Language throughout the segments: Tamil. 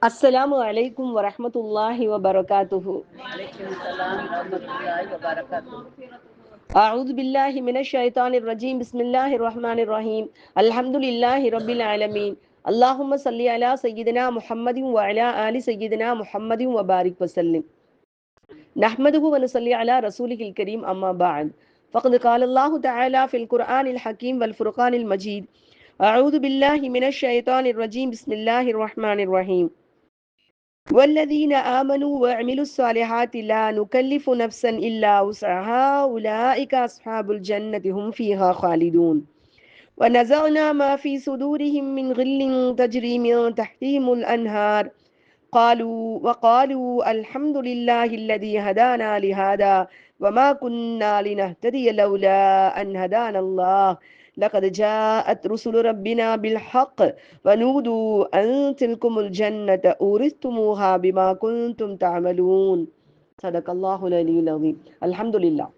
السلام عليكم ورحمة الله وبركاته. أعوذ بالله من الشيطان الرجيم. بسم الله الرحمن الرحيم. الحمد لله رب العالمين. اللهم صل على سيدنا محمد وعلى آل سيدنا محمد وبارك وسلم. نحمده ونصلي على رسوله الكريم. أما بعد فقد قال الله تعالى في القرآن الحكيم والفرقان المجيد. أعوذ بالله من الشيطان الرجيم. بسم الله الرحمن الرحيم. والذين آمنوا وعملوا الصالحات لا نكلف نفسا إلا وسعها. أولئك أصحاب الجنة هم فيها خالدون. ونزعنا ما في صدورهم من غل تجري من تحتهم الأنهار. قالوا وقالوا الحمد لله الذي هدانا لهذا وما كنا لنهتدي لولا أن هدانا الله. لقد جاءت رسل ربنا بالحق ونودوا أن تلكم الجنة أورثتموها بما كنتم تعملون صدق الله العلي العظيم الحمد لله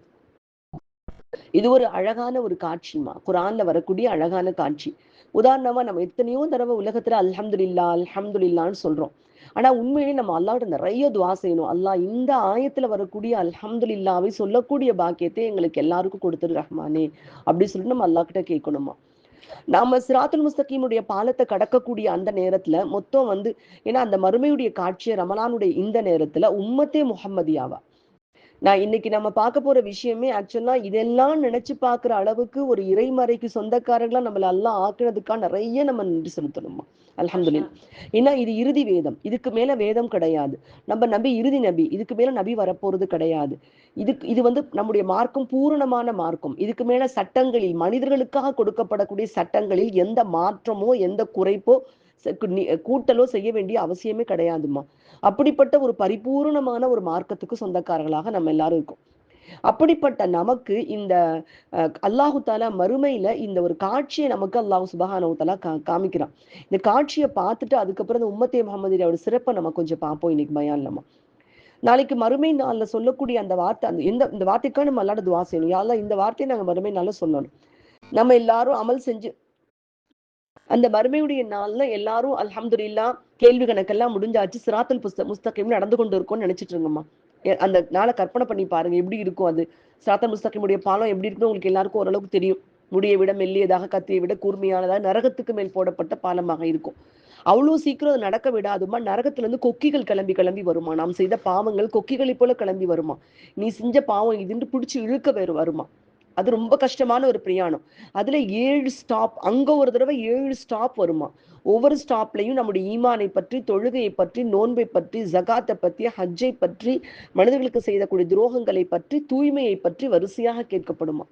இது ஒரு அழகான ஒரு காட்சிமா குரான்ல வரக்கூடிய அழகான காட்சி உதாரணமா நம்ம எத்தனையோ தடவை உலகத்துல அல்ஹம்துலில்லா அல்ஹம்துலில்லான்னு சொல்றோம் ஆனா உண்மையிலேயே நம்ம அல்லாஹ்ட்ட நிறைய துவா செய்யணும். அல்லாஹ் இந்த ஆயத்துல வரக்கூடிய அல்ஹம்துலில்லாவை சொல்லக்கூடிய பாக்கியத்தை எங்களுக்கு எல்லாருக்கும் கொடுத்துரு ரஹ்மானே அப்படி சொல்லிட்டு நம்ம அல்லாஹ் கிட்ட கேட்கணுமா? நாம சிராத்துல் முஸ்தகீமுடைய பாலத்தை கடக்கக்கூடிய அந்த நேரத்துல மொத்தம் வந்து ஏன்னா அந்த மறுமையுடைய காட்சியை ரமலானுடைய இந்த நேரத்துல உம்மத்தே முஹம்மதியாவா? நான் இன்னைக்கு நம்ம பார்க்க போற விஷயமே ஆக்சுவலா இதெல்லாம் நினைச்சு பார்க்குற அளவுக்கு ஒரு இறைமறைக்கு சொந்தக்காரர்களா நம்மள எல்லாம் ஆக்குனதுக்காக நிறைய நம்ம நன்றி செலுத்தணுமா? அல்ஹம்துலில்லா. ஏன்னா இது இறுதி வேதம். இதுக்கு மேல வேதம் கிடையாது. நம்ம நபி இறுதி நபி. இதுக்கு மேல நபி வரப்போறது கிடையாது. இதுக்கு இது வந்து நம்முடைய மார்க்கம் பூரணமான மார்க்கம். இதுக்கு மேல சட்டங்களில் மனிதர்களுக்காக கொடுக்கப்படக்கூடிய சட்டங்களில் எந்த மாற்றமோ எந்த குறைப்போ கூட்டலோ செய்ய வேண்டிய அவசியமே கிடையாதுமா அப்படிப்பட்ட ஒரு பரிபூர்ணமான ஒரு மார்க்கத்துக்கு சொந்தக்காரர்களாக நம்ம எல்லாரும் இருக்கோம். அப்படிப்பட்ட நமக்கு இந்த அல்லாஹு தாலா மறுமையில இந்த ஒரு காட்சியை நமக்கு அல்லாஹு சுபஹானு தாலா கா காமிக்கிறான். இந்த காட்சியை பார்த்துட்டு அதுக்கப்புறம் இந்த உம்மத்தே முகமதியோட சிறப்பை நம்ம கொஞ்சம் பார்ப்போம் இன்னைக்கு பயம் இல்லாம நாளைக்கு மறுமை நாள்ல சொல்லக்கூடிய அந்த வார்த்தை அந்த இந்த இந்த வார்த்தைக்காக நம்ம அல்லாட துவா செய்யணும். யாரெல்லாம் இந்த வார்த்தையை நாங்க மறுமை நாள்ல சொல்லணும். நம்ம எல்லாரும் அமல் செஞ்சு அந்த மறுமையுடைய நாள்ல எல்லாரும் அல்ஹம்துலில்லா கேள்வி கணக்கெல்லாம் முடிஞ்சாச்சு. சிராத்தல் புஸ்த முஸ்தகிம் நடந்து கொண்டு இருக்கோம்னு நினைச்சிட்டு இருங்கம்மா. அந்த நாளை கற்பனை பண்ணி பாருங்க. எப்படி இருக்கும் அது? சிராத்தல் முஸ்தகிமுடைய பாலம் எப்படி இருக்குன்னு உங்களுக்கு எல்லாருக்கும் ஓரளவுக்கு தெரியும். முடியை விட மெல்லியதாக கத்தியை விட கூர்மையானதாக நரகத்துக்கு மேல் போடப்பட்ட பாலமாக இருக்கும். அவ்வளோ சீக்கிரம் அது நடக்க விடாதுமா நரகத்துல இருந்து கொக்கிகள் கிளம்பி கிளம்பி வருமா? நாம் செய்த பாவங்கள் கொக்கிகளை போல கிளம்பி வருமா? நீ செஞ்ச பாவம் இதுன்னு பிடிச்சி இழுக்க வேறு வருமா? அது ரொம்ப கஷ்டமான ஒரு பிரயாணம். அதுல ஏழு ஸ்டாப் அங்க ஒரு தடவை ஏழு ஸ்டாப் வருமா? ஒவ்வொரு ஸ்டாப்லையும் நம்முடைய ஈமானை பற்றி தொழுகையை பற்றி நோன்பை பற்றி ஜகாத்தை பற்றி ஹஜ்ஜை பற்றி மனிதர்களுக்கு செய்யக்கூடிய துரோகங்களை பற்றி தூய்மையை பற்றி வரிசையாக கேட்கப்படுமா?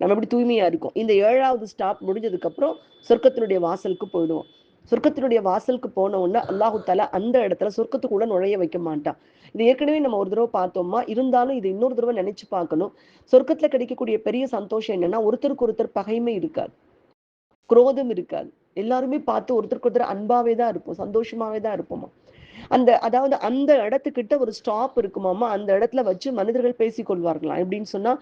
நம்ம எப்படி தூய்மையா இருக்கும்? இந்த ஏழாவது ஸ்டாப் முடிஞ்சதுக்கு அப்புறம் சொர்க்கத்தினுடைய வாசலுக்கு போயிடுவோம். சொர்க்கத்தினுடைய வாசலுக்கு போன உடனே அல்லாஹு தாலா அந்த இடத்துல சொர்க்கத்துக்குள்ள நுழைய வைக்க மாட்டான். இது ஏற்கனவே நம்ம ஒரு தடவை பார்த்தோமா இருந்தாலும் இது இன்னொரு தடவை நினைச்சு பார்க்கணும். சொர்க்கத்துல கிடைக்கக்கூடிய பெரிய சந்தோஷம் என்னன்னா ஒருத்தருக்கு ஒருத்தர் பகைமை இருக்காது. குரோதம் இருக்காது. எல்லாருமே பார்த்து ஒருத்தருக்கு ஒருத்தர் அன்பாவே தான் இருப்போம் சந்தோஷமாவே தான் இருப்போமா? அந்த அதாவது அந்த இடத்துக்கிட்ட ஒரு ஸ்டாப் இருக்குமாமா அந்த இடத்துல வச்சு மனிதர்கள் பேசிக்கொள்வார்களாம் எப்படின்னு சொன்னா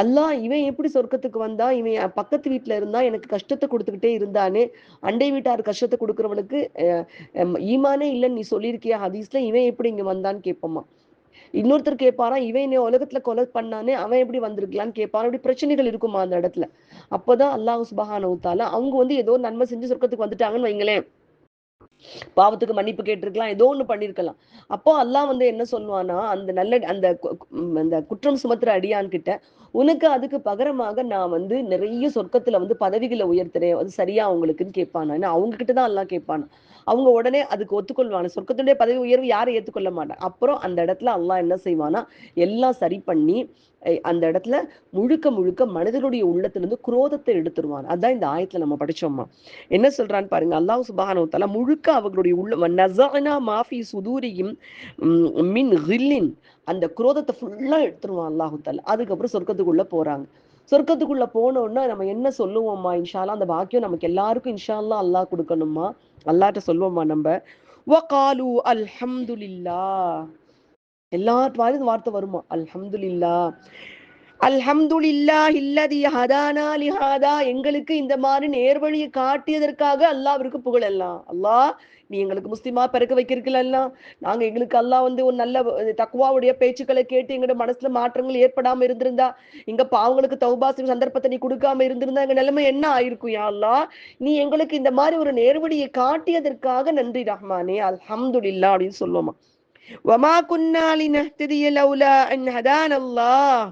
அல்லாஹ் இவன் எப்படி சொர்க்கத்துக்கு வந்தா? இவன் பக்கத்து வீட்டுல இருந்தா எனக்கு கஷ்டத்தை கொடுத்துக்கிட்டே இருந்தானே? அண்டை வீட்டார் கஷ்டத்தை கொடுக்குறவனுக்கு ஈமானே இல்லைன்னு நீ சொல்லியிருக்கியா? ஹதீஸ்ல இவன் எப்படி இங்க வந்தான்னு கேட்போமா? இன்னொருத்தர் கேட்பாரா இவன் என்ன உலகத்துல கொலை பண்ணானே அவன் எப்படி வந்திருக்கலான்னு கேட்பான் அப்படி பிரச்சனைகள் இருக்குமா அந்த இடத்துல? அப்பதான் அல்லாஹ் சுபஹானவுத்தால அவங்க வந்து ஏதோ நன்மை செஞ்சு சொர்க்கத்துக்கு வந்துட்டாங்கன்னு வைங்களேன். பாவத்துக்கு மன்னிப்பு கேட்டிருக்கலாம் ஏதோ ஒண்ணு பண்ணிருக்கலாம். அப்போ அல்லாஹ் வந்து என்ன சொல்லுவானா அந்த நல்ல அந்த அந்த குற்றம் சுமத்துற அடியான் கிட்ட உனக்கு அதுக்கு பகரமாக நான் வந்து நிறைய சொர்க்கத்துல வந்து பதவிகளை உயர்த்துறேன். அது சரியா அவங்களுக்குன்னு கேட்பானா? ஏன்னா அவங்க கிட்டதான் எல்லாம் கேட்பானா? அவங்க உடனே அதுக்கு ஒத்துக்கொள்வாங்க சொர்க்கத்துடைய பதவி உயர்வு யாரும் ஏத்துக்கொள்ள மாட்டான். அப்புறம் அந்த இடத்துல அல்லாஹ் என்ன செய்வானா? எல்லாம் சரி பண்ணி அந்த இடத்துல முழுக்க முழுக்க மனிதனுடைய உள்ளத்திலிருந்து குரோதத்தை எடுத்துருவான். அதான் இந்த ஆயத்துல நம்ம படிச்சோம்மா என்ன சொல்றான்னு பாருங்க. அல்லாஹ் சுபானவத்தால முழுக்க அவர்களுடைய உள்ள நசானா மாஃபி சுதூரியும் மின் ஹில்லின் அந்த குரோதத்தை ஃபுல்லா எடுத்துருவான் அல்லாஹு தால அதுக்கப்புறம் சொர்க்கத்துக்குள்ள போறாங்க. சொர்க்கத்துக்குள்ள போனோம்னா நம்ம என்ன சொல்லுவோம்மா இன்ஷால்லா அந்த பாக்கியம் நமக்கு எல்லாருக்கும் இன்ஷால்லா அல்லாஹ் கொடுக்கணுமா அல்லாட்ட சொல்லுவோம்மா நம்ம? வகாலு அல்ஹம்துலில்லா எல்லா வாயிலும் வார்த்தை வருமா? அல்ஹம்துலில்லா அல்ஹம்துலில்லா இல்லதி ஹதானா லிஹாதா. எங்களுக்கு இந்த மாதிரி நேர்வழியை காட்டியதற்காக அல்லாவிற்கு புகழ் எல்லாம் அல்லாஹ் நீ எங்களுக்கு முஸ்லீமா பிறக்க வைக்கிறீங்களா நாங்க எங்களுக்கு எல்லாம் வந்து ஒரு நல்ல தக்குவாவுடைய பேச்சுக்களை கேட்டு எங்களோட மனசுல மாற்றங்கள் ஏற்படாம இருந்திருந்தா இங்க பாவங்களுக்கு தௌபாசி சந்தர்ப்பத்தை நீ கொடுக்காம இருந்திருந்தா எங்க நிலைமை என்ன ஆயிருக்கும் யா அல்லாஹ்? நீ எங்களுக்கு இந்த மாதிரி ஒரு நேர்வழியை காட்டியதற்காக நன்றி ரஹ்மானே அல்ஹம்துல்லா அப்படின்னு சொல்லுவோமா. வமா குன்னா லினஹ்ததிய லௌலா அன் ஹதானல்லாஹ்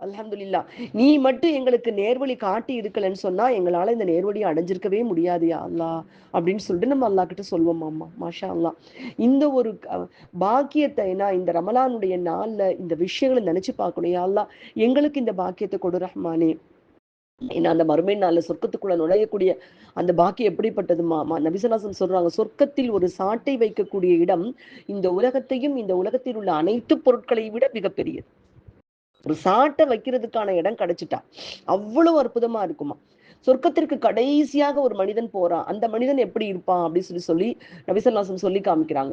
அலமதுல்லா நீ மட்டும் எங்களுக்கு நேர்வழி காட்டி இருக்கலன்னு சொன்னா எங்களால இந்த நேர்வழியை அடைஞ்சிருக்கவே முடியாது அல்லா அப்படின்னு சொல்லிட்டு நம்ம அல்லாஹ் கிட்ட சொல்வோம் அம்மா மாஷா அல்லாஹ் இந்த ஒரு பாக்கியத்தை ஏன்னா இந்த ரமலானுடைய நாள்ல இந்த விஷயங்களை நினைச்சு பார்க்கணும் யா எங்களுக்கு இந்த பாக்கியத்தை கொடு ரஹ்மானே. ஏன்னா அந்த மறுமை நாள்ல சொர்க்கத்துக்குள்ள நுழையக்கூடிய அந்த பாக்கியம் எப்படிப்பட்டதுமா நபிசலாசன் சொல்றாங்க சொர்க்கத்தில் ஒரு சாட்டை வைக்கக்கூடிய இடம் இந்த உலகத்தையும் இந்த உலகத்தில் உள்ள அனைத்து பொருட்களை விட மிகப்பெரியது. ஒரு சாட்டை வைக்கிறதுக்கான இடம் கிடைச்சிட்டா. அவ்வளவு அற்புதமா இருக்குமா. சொர்க்கத்திற்கு கடைசியாக ஒரு மனிதன் போறான் அந்த மனிதன் எப்படி இருப்பான் அப்படின்னு சொல்லி சொல்லி நபிசல்லாசம் சொல்லி காமிக்கிறாங்க.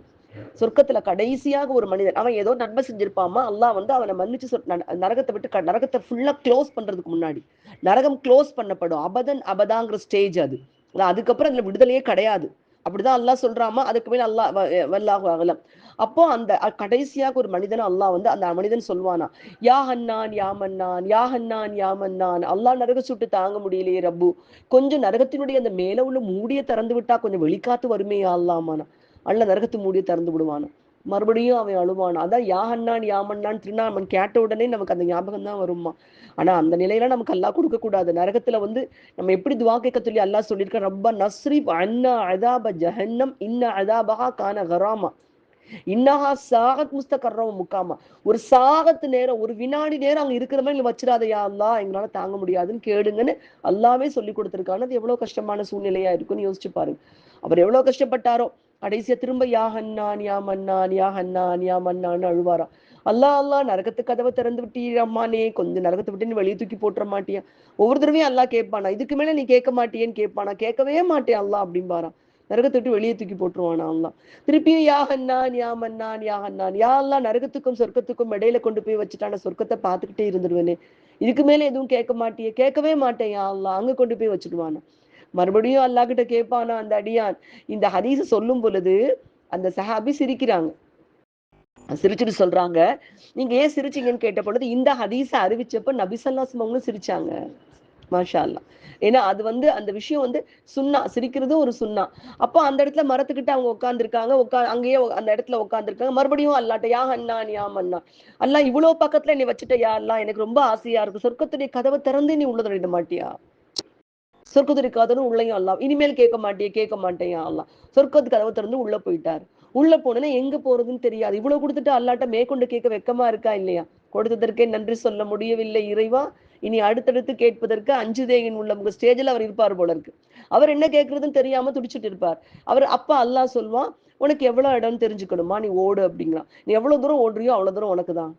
சொர்க்கத்துல கடைசியாக ஒரு மனிதன் அவன் ஏதோ நன்மை செஞ்சிருப்பாமா? அல்லாஹ் வந்து அவனை மன்னிச்சு ந- நரகத்தை விட்டு நரகத்தை ஃபுல்லா க்ளோஸ் பண்றதுக்கு முன்னாடி. நரகம் க்ளோஸ் பண்ணப்படும். அபதன் அபதாங்கிற ஸ்டேஜ் அது. அதுக்கப்புறம் அதுல விடுதலையே கிடையாது. அப்படிதான் அல்லாஹ் சொல்றாமா? அதுக்கு மேல அல்லாஹ் வ- வல்லாஹு அகலம். அப்போ அந்த கடைசியாக ஒரு மனிதன் அல்லாஹ் வந்து அந்த மனிதன் சொல்வானா யா ஹன்னான் யா மன்னான் யா ஹன்னான் யா மன்னான் அல்லாஹ் நரக சுட்டு தாங்க முடியலையே ரப்பு. கொஞ்சம் நரகத்தினுடைய அந்த மேல உள்ள மூடிய திறந்து விட்டா கொஞ்சம் வெளிக்காத்து வருமே யா அல்லாமானா அல்ல நரகத்து மூடிய திறந்து விடுவானா. மறுபடியும் அவன் அழுவான் அதான் யா ஹன்னான் யா மன்னான் திருநாமன் கேட்ட உடனே நமக்கு அந்த ஞாபகம் தான் வருமா ஆனா அந்த நிலையில நமக்கு அல்லாஹ் கொடுக்க கூடாது நரகத்துல வந்து நம்ம எப்படி துவா கேட்க சொல்லி அல்லாஹ் சொல்லியிருக்க ரப்பா நஸ்ரிப் அன்னா அதாப ஜஹன்னம் இன்ன அதாபஹா கான கராமா. இன்னஹா சாகத் முஸ்தகர்ரவ முக்காமா ஒரு சாகத்து நேரம் ஒரு வினாடி நேரம் அங்க இருக்கிற மாதிரி நீ வச்சிடாதயா அல்லா எங்களால தாங்க முடியாதுன்னு கேடுங்கன்னு அல்லாவே சொல்லி கொடுத்திருக்கான. அது எவ்வளவு கஷ்டமான சூழ்நிலையா இருக்குன்னு யோசிச்சு பாருங்க. அவர் எவ்வளவு கஷ்டப்பட்டாரோ கடைசியா திரும்ப யா ஹன்னான் யா மன்னான் யா ஹன்னான் யா மன்னான்னு அழுவாராம் அல்லா அல்லா நரகத்து கதவை திறந்து விட்டீரம்மானே கொஞ்சம் நரகத்தை விட்டு நீ வெளியே தூக்கி போட்டுற மாட்டியா? ஒவ்வொரு தடவையும் அல்லா கேட்பானா? இதுக்கு மேல நீ கேட்க மாட்டியேன்னு கேட்பானா? கேட்கவே மாட்டேன் அல்லா அப்படிம்பாராம் நரகத்தை விட்டு வெளியே தூக்கி போட்டுருவானா அல்லா? திருப்பியும் யா ஹன்னான் யா மன்னான் யா ஹன்னான் யா அல்லா நரகத்துக்கும் சொர்க்கத்துக்கும் இடையில கொண்டு போய் வச்சுட்டான சொர்க்கத்தை பார்த்துக்கிட்டே இருந்துருவேனே. இதுக்கு மேல எதுவும் கேட்க மாட்டியே? கேட்கவே மாட்டேன் யா அல்லா அங்க கொண்டு போய் வச்சுடுவானா. மறுபடியும் அல்லாஹ் கிட்ட கேட்பானா அந்த அடியான்? இந்த ஹதீஸ் சொல்லும் பொழுது அந்த சஹாபி சிரிக்கிறாங்க. சிரிச்சுட்டு சொல்றாங்க. நீங்க ஏன் சிரிச்சீங்கன்னு கேட்ட பொழுது இந்த ஹதீஸ அறிவிச்சப்ப நபிசல்லாஸ்லம் அவங்களும் சிரிச்சாங்க. மாஷா அல்லாஹ் ஏன்னா அது வந்து அந்த விஷயம் வந்து சுண்ணா சிரிக்கிறது ஒரு சுண்ணா அப்போ அந்த இடத்துல மரத்துக்கிட்ட அவங்க உட்காந்துருக்காங்க உட்கா அங்கேயே அந்த இடத்துல உட்காந்துருக்காங்க மறுபடியும் அல்லாட்ட யா அண்ணா யா அண்ணா அல்லா இவ்வளோ பக்கத்துல நீ வச்சுட்ட யா அல்லா எனக்கு ரொம்ப ஆசையா இருக்கு. சொர்க்கத்துடைய கதவை திறந்து நீ உள்ள மாட்டியா? சொர்க்கத்துடைய கதவு உள்ளேயும் அல்லா. இனிமேல் கேட்க மாட்டியே கேட்க மாட்டேன் அல்லாம் சொர்க்கத்து கதவை திறந்து உள்ள போயிட்டார். உள்ள போனேன்னா எங்க போறதுன்னு தெரியாது. இவ்வளவு கொடுத்துட்டு அல்லாட்ட மேற்கொண்டு கேட்க வெக்கமா இருக்கா இல்லையா? கொடுத்ததற்கே நன்றி சொல்ல முடியவில்லை இறைவா. இனி அடுத்தடுத்து கேட்பதற்கு அஞ்சு தேகின் உள்ள உங்க ஸ்டேஜில் அவர் இருப்பார் போல இருக்கு. அவர் என்ன கேட்கறதுன்னு தெரியாம துடிச்சிட்டு இருப்பார். அவர் அப்ப அல்லாஹ் சொல்வான் உனக்கு எவ்வளவு இடம்னு தெரிஞ்சுக்கணுமா? நீ ஓடு அப்படிங்கிறான். நீ எவ்வளவு தூரம் ஓடுறியோ அவ்வளவு தூரம் உனக்கு தான்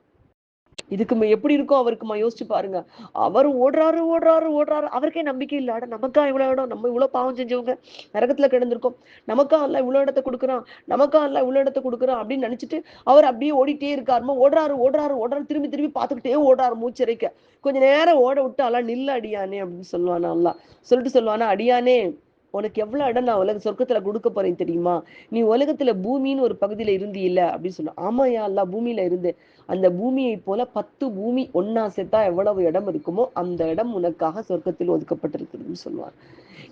இதுக்கு எப்படி இருக்கும் அவருக்குமா யோசிச்சு பாருங்க. அவர் ஓடுறாரு ஓடுறாரு ஓடுறாரு. அவருக்கே நம்பிக்கை இல்லாட நமக்கா இவ்வளோ இடம்? நம்ம இவ்வளோ பாவம் செஞ்சவங்க. நரகத்துல கிடந்திருக்கோம். நமக்கா எல்லாம் இவ்வளோ இடத்த கொடுக்குறான்? நமக்கா அல்ல இவ்வளோ இடத்த கொடுக்குறான்? அப்படின்னு நினைச்சிட்டு அவர் அப்படியே ஓடிட்டே இருக்காருமா? ஓடுறாரு ஓடுறாரு ஓடுறாரு. திரும்பி திரும்பி பார்த்துக்கிட்டே ஓடுறாரு மூச்சரைக்க. கொஞ்ச நேரம் ஓட விட்டு அல்ல நில்ல அடியானே அப்படின்னு சொல்லுவானா அல்லா சொல்லிட்டு சொல்லுவானா அடியானே உனக்கு எவ்வளோ இடம் நான் உலக சொர்க்கத்துல கொடுக்க போறேன் தெரியுமா? நீ உலகத்துல பூமின்னு ஒரு பகுதியில இருந்து இல்லை அப்படின்னு சொன்னா ஆமாயா அல்லா பூமியில இருந்து. அந்த பூமியை போல பத்து பூமி ஒன்னா சேர்த்தா எவ்வளவு இடம் இருக்குமோ அந்த இடம் உனக்காக சொர்க்கத்தில் ஒதுக்கப்பட்டிருக்குதுன்னு சொல்லுவார்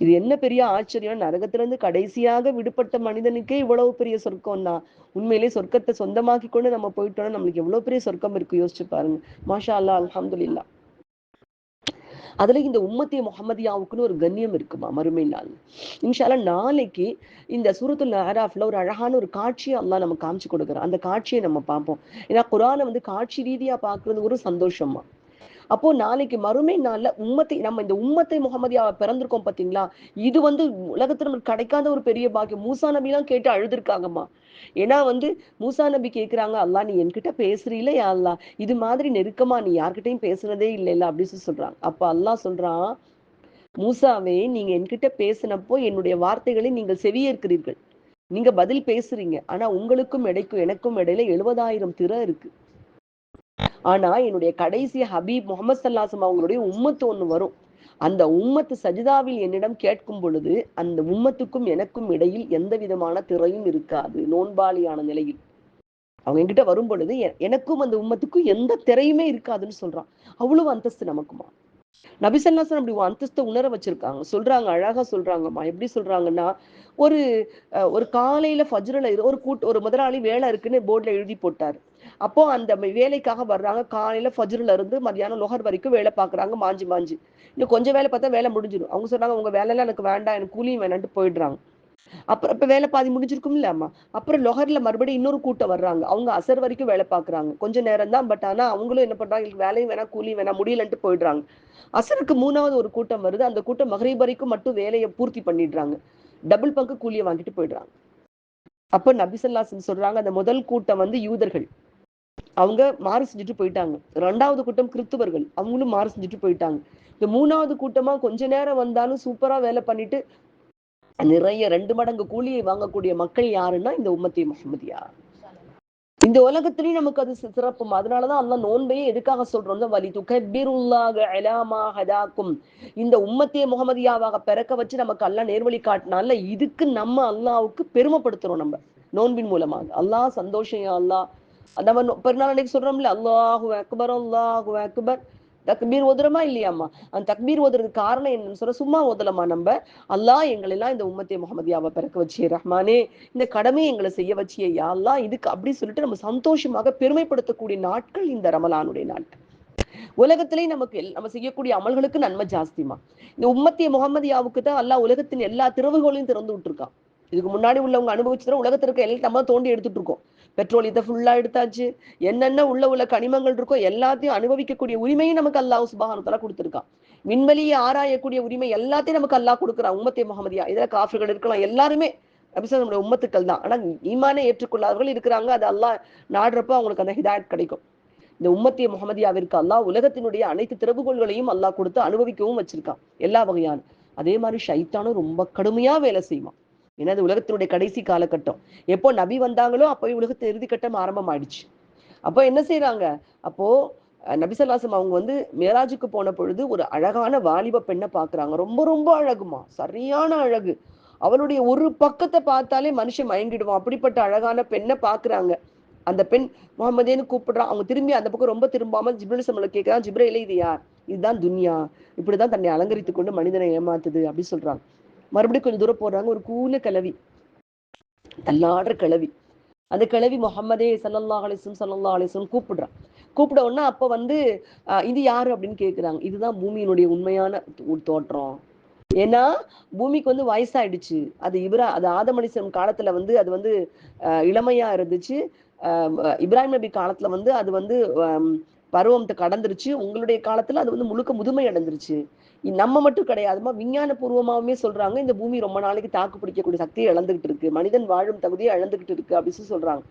இது என்ன பெரிய ஆச்சரியம்? நரகத்திலிருந்து கடைசியாக விடுபட்ட மனிதனுக்கே இவ்வளவு பெரிய சொர்க்கம் தான். உண்மையிலே சொர்க்கத்தை சொந்தமாக்கி கொண்டு நம்ம போயிட்டோம்னா நம்மளுக்கு எவ்வளவு பெரிய சொர்க்கம் இருக்கு? யோசிச்சு பாருங்க. மாஷா அல்லா அலமதுல்லா அதுல இந்த உம்மத்திய முகமதியாவுக்குன்னு ஒரு கண்ணியம் இருக்குமா? மறுமை நாள். இன்ஷால்லா நாளைக்கு இந்த சூரத்துல் ஆராஃப்ல ஒரு அழகான ஒரு காட்சியை அல்லா நம்ம காமிச்சு கொடுக்குறோம் அந்த காட்சியை நம்ம பார்ப்போம். ஏன்னா குரானை வந்து காட்சி ரீதியா பாக்குறது ஒரு சந்தோஷமா அப்போ நாளைக்கு மறுமை நாள்ல உம்மத்தை நம்ம இந்த உம்மத்தை முகமதியாவை பிறந்திருக்கோம் பாத்தீங்களா? இது வந்து உலகத்துல நமக்கு கிடைக்காத ஒரு பெரிய பாக்கியம். மூசா நபிலாம் கேட்டு அழுதுருக்காங்கம்மா. ஏன்னா வந்து மூசா நபி கேக்குறாங்க அல்லா நீ என்கிட்ட பேசுறீல யா அல்லா? இது மாதிரி நெருக்கமா நீ யார்கிட்டயும் பேசுனதே இல்லைல்ல அப்படின்னு சொல்லி சொல்றாங்க. அப்ப அல்லாஹ் சொல்றான் மூசாவே நீங்க என்கிட்ட பேசினப்போ என்னுடைய வார்த்தைகளை நீங்கள் செவியேற்கிறீர்கள். நீங்க பதில் பேசுறீங்க. ஆனா உங்களுக்கும் இடைக்கும் எனக்கும் இடையில எழுபதாயிரம் திற இருக்கு. ஆனா என்னுடைய கடைசி ஹபீப் முகமது சல்லாசம் அவங்களுடைய உம்மத்து ஒண்ணு வரும். அந்த உம்மத்து சஜிதாவில் என்னிடம் கேட்கும் பொழுது அந்த உம்மத்துக்கும் எனக்கும் இடையில் எந்த விதமான திரையும் இருக்காது நோன்பாளியான நிலையில். அவங்க என்கிட்ட வரும் பொழுது எ- எனக்கும் அந்த உம்மத்துக்கும் எந்த திரையுமே இருக்காதுன்னு சொல்றான். அவ்வளவு அந்தஸ்து நமக்குமா? நபிசல்லாசன் அப்படி அந்தஸ்தை உணர வச்சிருக்காங்க. சொல்றாங்க அழகா சொல்றாங்கம்மா. எப்படி சொல்றாங்கன்னா ஒரு ஒரு காலையில ஃபஜ்ருல ஒரு கூட்டு ஒரு முதலாளி வேலை இருக்குன்னு போர்டில் எழுதி போட்டார். அப்போ அந்த வேலைக்காக வர்றாங்க. காலையில ஃபஜ்ருல இருந்து மதியானம் லொஹர் வரைக்கும் வேலை பாக்குறாங்க மாஞ்சி மாஞ்சி. இன்னும் கொஞ்சம் வேலை பார்த்தா வேலை முடிஞ்சிடும். அவங்க சொல்றாங்க உங்க வேலையெல்லாம் எனக்கு வேண்டாம். எனக்கு கூலியும் வேணான்ட்டு போயிடுறாங்க. அப்புறம் இப்ப வேலை பாதி முடிஞ்சிருக்கும் அம்மா? அப்புறம் லொஹர்ல மறுபடியும் இன்னொரு கூட்டம் வர்றாங்க. அவங்க அசர் வரைக்கும் வேலை பாக்குறாங்க கொஞ்ச நேரம் தான் பட் ஆனா அவங்களும் என்ன பண்றாங்க "எங்களுக்கு வேலையும் வேணாம் கூலியும் வேணாம் முடியலன்ட்டு போயிடுறாங்க. அசருக்கு மூணாவது ஒரு கூட்டம் வருது. அந்த கூட்டம் மகரீப் வரைக்கும் மட்டும் வேலையை பூர்த்தி பண்ணிடுறாங்க. டபுள் பங்கு கூலியை வாங்கிட்டு போயிடுறாங்க. அப்ப நபிசல்லாசன் சொல்றாங்க அந்த முதல் கூட்டம் வந்து யூதர்கள். அவங்க மாறு செஞ்சுட்டு போயிட்டாங்க. ரெண்டாவது கூட்டம் கிறிஸ்துவர்கள் அவங்களும் மாறு செஞ்சுட்டு போயிட்டாங்க. இந்த மூணாவது கூட்டமா கொஞ்ச நேரம் வந்தாலும் சூப்பரா வேலை பண்ணிட்டு நிறைய ரெண்டு மடங்கு கூலியை வாங்கக்கூடிய மக்கள் யாருன்னா இந்த உம்மத்தி முகமதியா இந்த உலகத்திலயும் நமக்கு அது சிறப்பும்? அதனாலதான் அல்லாஹ் நோன்பையே எதுக்காக சொல்றோம்? வலி துகபிருல்லாக அலாமா ஹதாக்கும். இந்த உம்மத்திய முகமதியாவாக பிறக்க வச்சு நமக்கு அல்லாஹ் நேர்வழி காட்டினால இதுக்கு நம்ம அல்லாவுக்கு பெருமைப்படுத்துறோம் நம்ம. நோன்பின் மூலமாக. அல்லாஹ் சந்தோஷம் அல்லாஹ் நம்ம பெருநாள் அன்னைக்கு சொல்றோம்ல அல்லாஹு அக்பர் அல்லாஹு அக்பர். தக்பீர் ஓதுறமா இல்லையாம்மா? அந்த தக்பீர் ஓதுறதுக்கு காரணம் என்னன்னு சொல்ற சும்மா ஓதலமா நம்ம. அல்லாஹ் எங்களை எல்லாம் இந்த உம்மத்தே முகமதியாவை பிறக்க வச்சியே ரஹ்மானே. இந்த கடமையை எங்களை செய்ய வச்சியே யா இதுக்கு அப்படி சொல்லிட்டு நம்ம சந்தோஷமாக பெருமைப்படுத்தக்கூடிய நாட்கள் இந்த ரமலானுடைய நாட்கள். உலகத்திலேயே நமக்கு எல்- நம்ம செய்யக்கூடிய அமல்களுக்கு நன்மை ஜாஸ்திமா இந்த உம்மத்திய முகமதியாவுக்கு தான் அல்லாஹ் உலகத்தின் எல்லா திறவுகளையும் திறந்து விட்டுருக்கான். இதுக்கு முன்னாடி உள்ளவங்க அனுபவிச்சுதான் உலகத்திற்கு எல்லாம் நம்ம தோண்டி எடுத்துட்டு இருக்கோம். பெட்ரோல் இதை ஃபுல்லாக எடுத்தாச்சு. என்னென்ன உள்ள உள்ள கனிமங்கள் இருக்கோ எல்லாத்தையும் அனுபவிக்கக்கூடிய உரிமையும் நமக்கு அல்லாஹ் சுபஹானத்தால கொடுத்துருக்கான். விண்வெளியை ஆராயக்கூடிய உரிமை எல்லாத்தையும் நமக்கு அல்லாஹ் கொடுக்குறான். உம்மத்தே முகமதியா இதில் காஃபிர்கள் இருக்கலாம் எல்லாருமே நபிசா நம்முடைய உம்மத்துக்கள் தான். ஆனால் ஈமானே ஏற்றுக்கொள்ளாதவர்கள் இருக்கிறாங்க. அது அல்லாஹ் நாடுறப்போ அவங்களுக்கு அந்த ஹிதாயத் கிடைக்கும். இந்த உம்மத்திய முகமதியாவிற்கு அல்லாஹ் உலகத்தினுடைய அனைத்து திறவுகோள்களையும் அல்லாஹ் கொடுத்து அனுபவிக்கவும் வச்சிருக்கான். எல்லா வகையான. அதே மாதிரி ஷைத்தானும் ரொம்ப கடுமையா வேலை செய்வான். ஏன்னா அது உலகத்தினுடைய கடைசி காலகட்டம். எப்போ நபி வந்தாங்களோ அப்போ உலகத்து இறுதி கட்டம் ஆரம்பம் ஆயிடுச்சு அப்போ என்ன செய்யறாங்க அப்போ நபிசல்லாசம் அவங்க வந்து மேராஜுக்கு போன பொழுது ஒரு அழகான வாலிப பெண்ணை பாக்குறாங்க ரொம்ப ரொம்ப அழகுமா? சரியான அழகு. அவளுடைய ஒரு பக்கத்தை பார்த்தாலே மனுஷன் மயங்கிடுவான். அப்படிப்பட்ட அழகான பெண்ணை பாக்குறாங்க அந்த பெண் முகமதேன்னு கூப்பிடுறான் அவங்க திரும்பி அந்த பக்கம் ரொம்ப திரும்பாம ஜிப்ரல் சம்மள கேட்கிறான் ஜிப்ரேலே இது யார்? இதுதான் துன்யா. இப்படிதான் தன்னை அலங்கரித்துக் கொண்டு மனிதனை ஏமாத்துது அப்படின்னு சொல்றாங்க. மறுபடியும் கொஞ்சம் தூரம் போறாங்க ஒரு கூல கிளவி தள்ளாடுற கிளவி அந்த கிளவி முகமதே சல்லல்லா அலிஸ்லம் சல்லல்லா அலிஸ்லம் கூப்பிடுறான். கூப்பிட உடனே அப்ப வந்து இது யாரு? அப்படின்னு கேக்குறாங்க. இதுதான் பூமியினுடைய உண்மையான தோற்றம். ஏன்னா பூமிக்கு வந்து வயசாயிடுச்சு. அது இப்ரா அது ஆதமனிசன் காலத்துல வந்து அது வந்து இளமையா இருந்துச்சு. இப்ராஹிம் நபி காலத்துல வந்து அது வந்து பருவம் கடந்துருச்சு. உங்களுடைய காலத்துல அது வந்து முழுக்க முதுமை அடைந்துருச்சு நம்ம மட்டும் கிடையாதுமா விஞ்ஞான பூர்வமாவுமே சொல்றாங்க இந்த பூமி ரொம்ப நாளைக்கு தாக்கு பிடிக்கக்கூடிய சக்தியை இழந்துகிட்டு இருக்கு. மனிதன் வாழும் தகுதியை இழந்துகிட்டு இருக்கு அப்படின்னு சொல்றாங்க.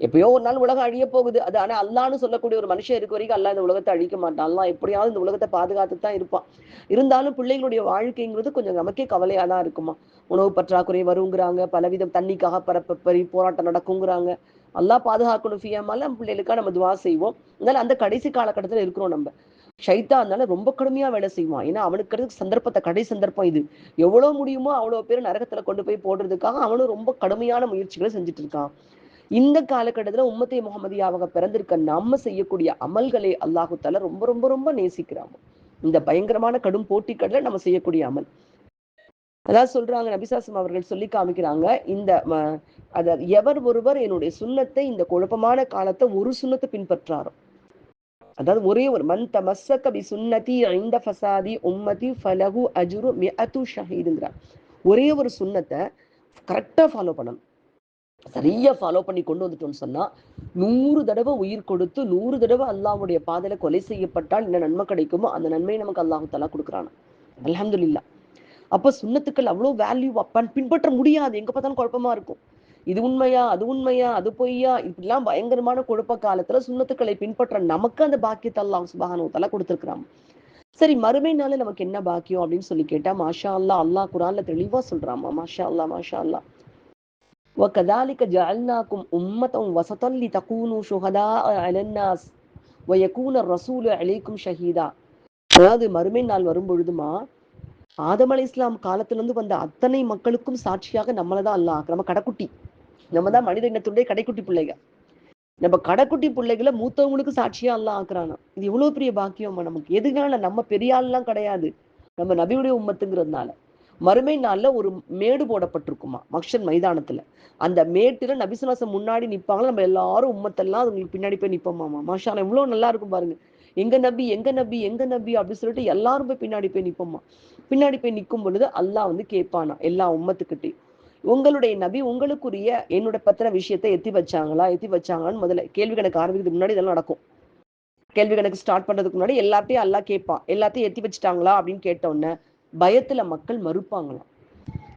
எப்பயோ ஒரு நாள் உலகம் அழிய போகுது. அது ஆனா அல்லான்னு சொல்லக்கூடிய ஒரு மனுஷன் இருக்க வரைக்கும் அல்லா இந்த உலகத்தை அழிக்க மாட்டான். அல்லா எப்படியாவது இந்த உலகத்தை பாதுகாத்து தான் இருப்பான். இருந்தாலும் பிள்ளைகளுடைய வாழ்க்கைங்கிறது கொஞ்சம் நமக்கே கவலையா தான் இருக்குமா? உணவு பற்றாக்குறை வருங்கிறாங்க. பலவிதம் தண்ணிக்காக பரப்ப போராட்டம் நடக்குங்கிறாங்க. அல்லா பாதுகாக்கணும் ஃபியாமால நம்ம பிள்ளைகளுக்காக நம்ம துவா செய்வோம். அதனால அந்த கடைசி காலகட்டத்துல இருக்கிறோம் நம்ம. ஷைத்தானால ரொம்ப கடுமையா வேலை செய்வான். ஏன்னா அவனுக்கு சந்தர்ப்பத்தை கடை சந்தர்ப்பம் இது. எவ்வளவு முடியுமோ அவ்வளவு பேர் நரகத்துல கொண்டு போய் போடுறதுக்காக அவனும் ரொம்ப கடுமையான முயற்சிகளை செஞ்சுட்டு இருக்கான் இந்த காலகட்டத்துல உம்மத்தை முகமதியாவாக பிறந்திருக்க நம்ம செய்யக்கூடிய அமல்களை அல்லாஹு தால ரொம்ப ரொம்ப ரொம்ப நேசிக்கிறான். இந்த பயங்கரமான கடும் போட்டிக்கடல நம்ம செய்யக்கூடிய அமல். அதான் சொல்றாங்க நபிசாசம் அவர்கள் சொல்லி காமிக்கிறாங்க இந்த அதாவது எவர் ஒருவர் என்னுடைய சுண்ணத்தை இந்த குழப்பமான காலத்தை ஒரு சுண்ணத்தை பின்பற்றாரோ. அதாவது ஒரே ஒரு மன் தமஸ்ஸக பி சுன்னதி ஐந்த ஃபசாதி உம்மதி ஃபலகு அஜுரு மிஅத்து ஷஹீதுங்கிறார். ஒரே ஒரு சுண்ணத்தை கரெக்டாக ஃபாலோ பண்ணணும். சரியா ஃபாலோ பண்ணி கொண்டு வந்துட்டோம்னு சொன்னா நூறு தடவை உயிர் கொடுத்து நூறு தடவை அல்லாஹ்வுடைய பாதையில கொலை செய்யப்பட்டால் என்ன நன்மை கிடைக்குமோ அந்த நன்மையை நமக்கு அல்லாஹு தலா கொடுக்குறான். அல்ஹம்துலில்லா. அப்ப சுண்ணத்துக்கள் அவ்வளோ வேல்யூ அப்பன் பின்பற்ற முடியாது. எங்க பார்த்தாலும் குழப்பமா இருக்கும். இது உண்மையா அது உண்மையா அது பொய்யா இப்படிலாம் பயங்கரமான குழப்ப காலத்துல சுண்ணத்துக்களை பின்பற்ற நமக்கு அந்த பாக்கியத்தை அல்லாஹ் சுபஹானு தலா கொடுத்துருக்கிறான் சரி மறுமை நாள் நமக்கு என்ன பாக்கியம் அப்படின்னு சொல்லி கேட்டா மாஷா அல்லாஹ் அல்லாஹ் குரான்ல தெளிவா சொல்றாமா மாஷா அல்லாஹ் மாஷா அல்லாஹ் وكذلك جعلناكم أمة وسطا لتكونوا شهداء على الناس வயக்கூன ரசூல் அலைக்கும் ஷஹீதா அதாவது மறுமை நாள் வரும் பொழுதுமா ஆதம் அலை இஸ்லாம் காலத்துல இருந்து வந்த அத்தனை மக்களுக்கும் சாட்சியாக நம்மளை தான் அல்லாஹ் நம்ம கடைக்குட்டி நம்ம தான் மனித இனத்துடைய கடைக்குட்டி பிள்ளைங்க. நம்ம கடைக்குட்டி பிள்ளைகளை மூத்தவங்களுக்கு சாட்சியா எல்லாம் ஆக்குறானா? இது எவ்வளவு பெரிய பாக்கியமா நமக்கு? எதுனால நம்ம பெரிய ஆள்லாம் கிடையாது. நம்ம நபியுடைய உம்மத்துங்கிறதுனால. மறுமை நாள்ல ஒரு மேடு போடப்பட்டிருக்குமா? மக்ஷன் மைதானத்துல. அந்த மேட்டுல நபிசுலாசம் முன்னாடி நிப்பாங்களா நம்ம எல்லாரும் உம்மத்தெல்லாம் அதுங்களுக்கு பின்னாடி போய் நிப்போமாமா? மாஷா அல்லாஹ் எவ்வளவு நல்லா இருக்கும் பாருங்க. எங்க நபி எங்க நபி எங்க நபி அப்படின்னு சொல்லிட்டு எல்லாரும் போய் பின்னாடி போய் நிப்போமா? பின்னாடி போய் நிற்கும் பொழுது அல்லாஹ் வந்து கேட்பானா? எல்லா உம்மத்துக்கிட்டையும். உங்களுடைய நபி உங்களுக்குரிய என்னோட பத்திர விஷயத்தை எத்தி வச்சாங்களா? எத்தி வச்சாங்களான்னு முதல்ல கேள்வி கணக்கு ஆரம்பிக்கிறதுக்கு முன்னாடி இதெல்லாம் நடக்கும். கேள்வி கணக்கு ஸ்டார்ட் பண்றதுக்கு முன்னாடி எல்லாத்தையும் அல்லாஹ் கேட்பான். எல்லாத்தையும் எத்தி வச்சுட்டாங்களா அப்படின்னு கேட்ட உடனே பயத்துல மக்கள் மறுப்பாங்களாம்.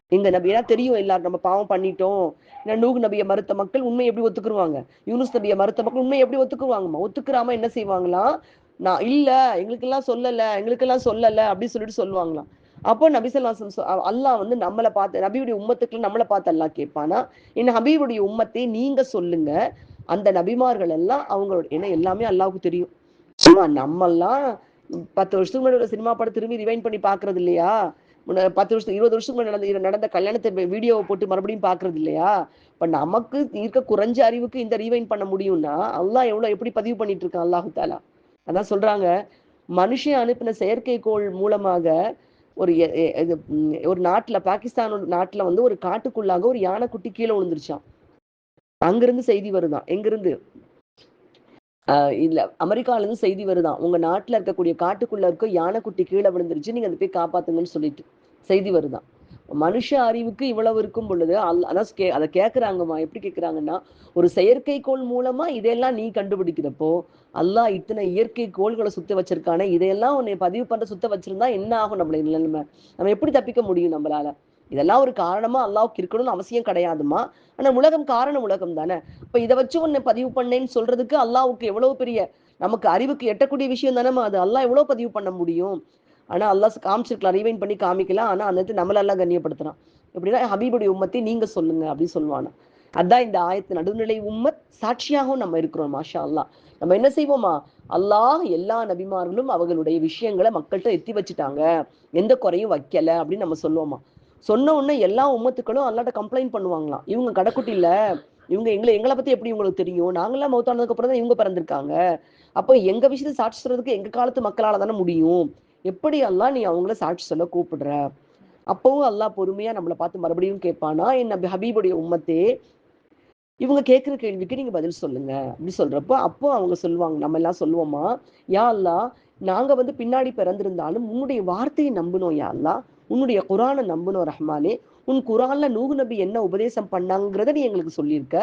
எங்க நபி ஏன்னா தெரியும் எல்லாரும் நம்ம பாவம் பண்ணிட்டோம். ஏன்னா நூகு நபியை மறுத்த மக்கள் உண்மை எப்படி ஒத்துக்குருவாங்க? யூனுஸ் நபியை மறுத்த மக்கள் உண்மை எப்படி ஒத்துக்குருவாங்கம்மா? ஒத்துக்குறாம என்ன செய்வாங்களாம்? நான் இல்ல எங்களுக்கெல்லாம் சொல்லல எங்களுக்கெல்லாம் சொல்லல அப்படின்னு சொல்லிட்டு சொல்லுவாங்களாம். அப்போ நபிசல்லாசம் அல்லாஹ் வந்து நம்மளை பார்த்து நபியுடைய உம்மத்துக்குள்ள நம்மளை பார்த்து அல்லாஹ் கேட்பானா என்ன ஹபீபுடைய உம்மத்தை நீங்க சொல்லுங்க. அந்த நபிமார்கள் எல்லாம் அவங்களோட ஏன்னா எல்லாமே அல்லாவுக்கு தெரியும். சும்மா நம்மெல்லாம் பத்து வருஷத்துக்கு முன்னாடி ஒரு சினிமா படம் திரும்பி ரிவைன் பண்ணி பாக்குறது இல்லையா? முன்ன பத்து வருஷம் இருபது வருஷத்துக்கு முன்னாடி நடந்த நடந்த கல்யாணத்தை வீடியோவை போட்டு மறுபடியும் பாக்குறது இல்லையா? இப்ப நமக்கு இருக்க குறைஞ்ச அறிவுக்கு இந்த ரீவைன் பண்ண முடியும்னா அல்லாஹ் எவ்வளவு எப்படி பதிவு பண்ணிட்டு இருக்கான் அல்லாஹு தாலா அதான் சொல்றாங்க. மனுஷன் அனுப்பின செயற்கைக்கோள் மூலமாக ஒரு இது, ஒரு நாட்டுல பாகிஸ்தான் நாட்டில் வந்து ஒரு காட்டுக்குள்ளாக ஒரு யானைக்குட்டி கீழே விழுந்துருச்சான் அங்கிருந்து செய்தி வருதான். எங்கிருந்து? ஆஹ் இல்ல அமெரிக்கால இருந்து செய்தி வருதான். உங்க நாட்டுல இருக்கக்கூடிய காட்டுக்குள்ள இருக்க யானைக்குட்டி கீழே விழுந்துருச்சு நீங்க அதை போய் காப்பாத்துங்கன்னு சொல்லிட்டு செய்தி வருதான். மனுஷ அறிவுக்கு இவ்வளவு இருக்கும் பொழுது அல்- அதான் கே அதை கேட்குறாங்கம்மா எப்படி கேட்குறாங்கன்னா ஒரு செயற்கைக்கோள் மூலமா இதெல்லாம் நீ கண்டுபிடிக்கிறப்போ அல்லாஹ் இத்தனை இயற்கை கோள்களை சுத்த வச்சிருக்கானே இதையெல்லாம் உன்னை பதிவு பண்ற சுத்த வச்சிருந்தா என்ன ஆகும் நம்மளை? நிலைமை நம்ம எப்படி தப்பிக்க முடியும் நம்மளால? இதெல்லாம் ஒரு காரணமா அல்லாவுக்கு இருக்கணும்னு அவசியம் கிடையாதுமா ஆனா உலகம் காரண உலகம் தானே. இப்ப இதை வச்சு உன்னை பதிவு பண்ணேன்னு சொல்றதுக்கு அல்லாவுக்கு எவ்வளவு பெரிய நமக்கு அறிவுக்கு எட்டக்கூடிய விஷயம் தானே அது. அல்லாஹ் எவ்வளவு பதிவு பண்ண முடியும்? ஆனா அல்லாஹ் காமிச்சிருக்கலாம் ரீவைன் பண்ணி காமிக்கலாம். ஆனா அந்த இடத்துல நம்மள எல்லாம் எப்படின்னா ஹபீபுடைய உம்மத்தை நீங்க சொல்லுங்க அப்படின்னு சொல்லுவானா அதான் இந்த ஆயத்து நடுநிலை உம்மத் சாட்சியாகவும் நம்ம இருக்கிறோம் மாஷா அல்லா நம்ம என்ன செய்வோமா? அல்லாஹ் எல்லா நபிமார்களும் அவர்களுடைய விஷயங்களை மக்கள்கிட்ட எத்தி வச்சுட்டாங்க. எந்த குறையும் வைக்கல அப்படின்னு நம்ம சொல்லுவோமா? சொன்ன உடனே எல்லா உம்மத்துக்களும் அல்லாட்ட கம்ப்ளைண்ட் பண்ணுவாங்களாம். இவங்க கடைக்குட்டி இவங்க எங்களை எங்களை பத்தி எப்படி உங்களுக்கு தெரியும்? நாங்களாம் மௌத்தானதுக்கு அப்புறம் தான் இவங்க பிறந்திருக்காங்க. அப்போ எங்க விஷயத்தை சாட்சி சொல்றதுக்கு எங்க காலத்து மக்களால தானே முடியும்? எப்படி எல்லாம் நீ அவங்கள சாட்சி சொல்ல கூப்பிடுற? அப்பவும் அல்லாஹ் பொறுமையா நம்மளை பார்த்து மறுபடியும் கேட்பானா? என் ஹபீபுடைய உம்மத்தே இவங்க கேட்குற கேள்விக்கு நீங்க பதில் சொல்லுங்க. அப்படி சொல்றப்போ அப்போ அவங்க சொல்லுவாங்க நம்ம எல்லாம் சொல்லுவோமா? யா அல்லா நாங்க வந்து பின்னாடி பிறந்திருந்தாலும் உன்னுடைய வார்த்தையை நம்பினோம் யா அல்லா உன்னுடைய குரானை நம்பினோம் ரஹ்மானே. உன் குரான்ல நூகு நபி என்ன உபதேசம் பண்ணாங்கிறத நீ எங்களுக்கு சொல்லியிருக்க.